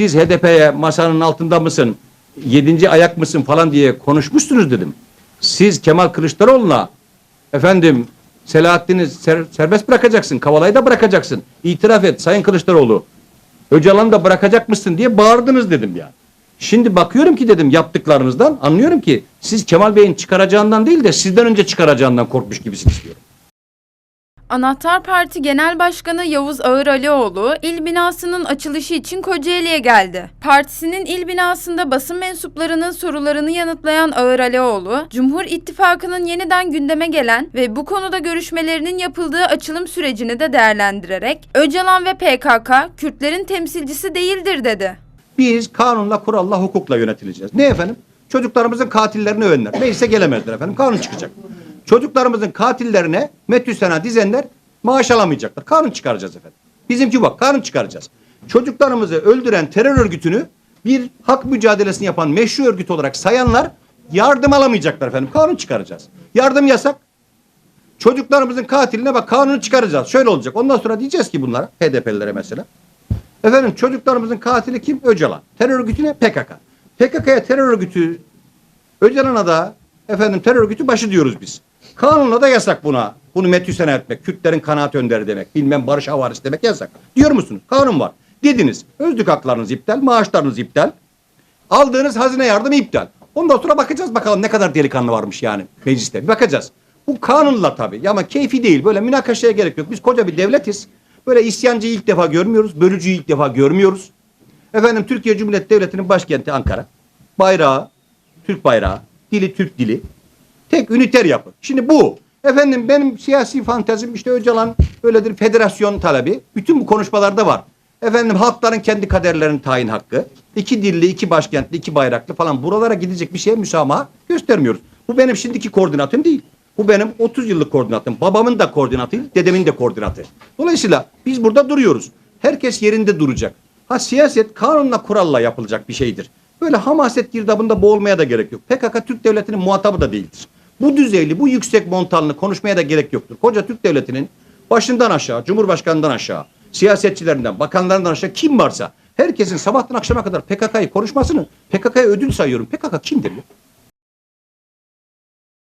siz HDP'ye masanın altında mısın, yedinci ayak mısın falan diye konuşmuşsunuz dedim. Siz Kemal Kılıçdaroğlu'na efendim Selahattin'i ser- serbest bırakacaksın, Kavala'yı da bırakacaksın. İtiraf et Sayın Kılıçdaroğlu. Öcalan'ı da bırakacak mısın diye bağırdınız dedim ya. Şimdi bakıyorum ki dedim yaptıklarınızdan anlıyorum ki siz Kemal Bey'in çıkaracağından değil de sizden önce çıkaracağından korkmuş gibisiniz diyorum. Anahtar Parti Genel Başkanı Yavuz Ağır Alioğlu, il binasının açılışı için Kocaeli'ye geldi. Partisinin il binasında basın mensuplarının sorularını yanıtlayan Ağır Alioğlu, Cumhur İttifakı'nın yeniden gündeme gelen ve bu konuda görüşmelerinin yapıldığı açılım sürecini de değerlendirerek, Öcalan ve PKK, Kürtlerin temsilcisi değildir dedi. Biz kanunla, kuralla, hukukla yönetileceğiz. Ne efendim? Çocuklarımızın katillerini övenler. Meclise gelemezler efendim. Kanun çıkacak. Çocuklarımızın katillerine metüsena dizenler maaş alamayacaklar. Kanun çıkaracağız efendim. Bizimki bak kanun çıkaracağız. Çocuklarımızı öldüren terör örgütünü bir hak mücadelesini yapan meşru örgüt olarak sayanlar yardım alamayacaklar efendim. Kanun çıkaracağız. Yardım yasak. Çocuklarımızın katiline bak kanunu çıkaracağız. Şöyle olacak. Ondan sonra diyeceğiz ki bunlara HDP'lilere mesela. Efendim çocuklarımızın katili kim? Öcalan. Terör örgütü ne? PKK. PKK'ya terör örgütü Öcalan'a da efendim terör örgütü başı diyoruz biz. Kanunla da yasak buna. Bunu metüsene etmek. Kürtlerin kanaat önderi demek. Bilmem barış havarisi demek yasak. Diyor musunuz? Kanun var. Dediniz. Özlük haklarınız iptal. Maaşlarınız iptal. Aldığınız hazine yardımı iptal. Ondan sonra bakacağız bakalım ne kadar delikanlı varmış yani mecliste. Bir bakacağız. Bu kanunla tabii. Ama keyfi değil. Böyle münakaşaya gerek yok. Biz koca bir devletiz. Böyle isyancıyı ilk defa görmüyoruz. Bölücüyü ilk defa görmüyoruz. Efendim Türkiye Cumhuriyeti Devleti'nin başkenti Ankara. Bayrağı, Türk bayrağı, dili Türk dili. Tek üniter yapı. Şimdi bu. Efendim benim siyasi fantezim işte Öcalan öyledir federasyon talebi. Bütün bu konuşmalarda var. Efendim halkların kendi kaderlerini tayin hakkı. iki dilli, iki başkentli, iki bayraklı falan buralara gidecek bir şeye müsamaha göstermiyoruz. Bu benim şimdiki koordinatım değil. Bu benim 30 yıllık koordinatım. Babamın da koordinatı, dedemin de koordinatı. Dolayısıyla biz burada duruyoruz. Herkes yerinde duracak. Ha siyaset kanunla kuralla yapılacak bir şeydir. Böyle hamaset girdabında boğulmaya da gerek yok. PKK Türk Devleti'nin muhatabı da değildir. Bu düzeyli, bu yüksek montalını konuşmaya da gerek yoktur. Koca Türk Devleti'nin başından aşağı, Cumhurbaşkanından aşağı, siyasetçilerinden, bakanlarından aşağı kim varsa herkesin sabahtan akşama kadar PKK'yı konuşmasını PKK'ya ödül sayıyorum. PKK kimdir ya?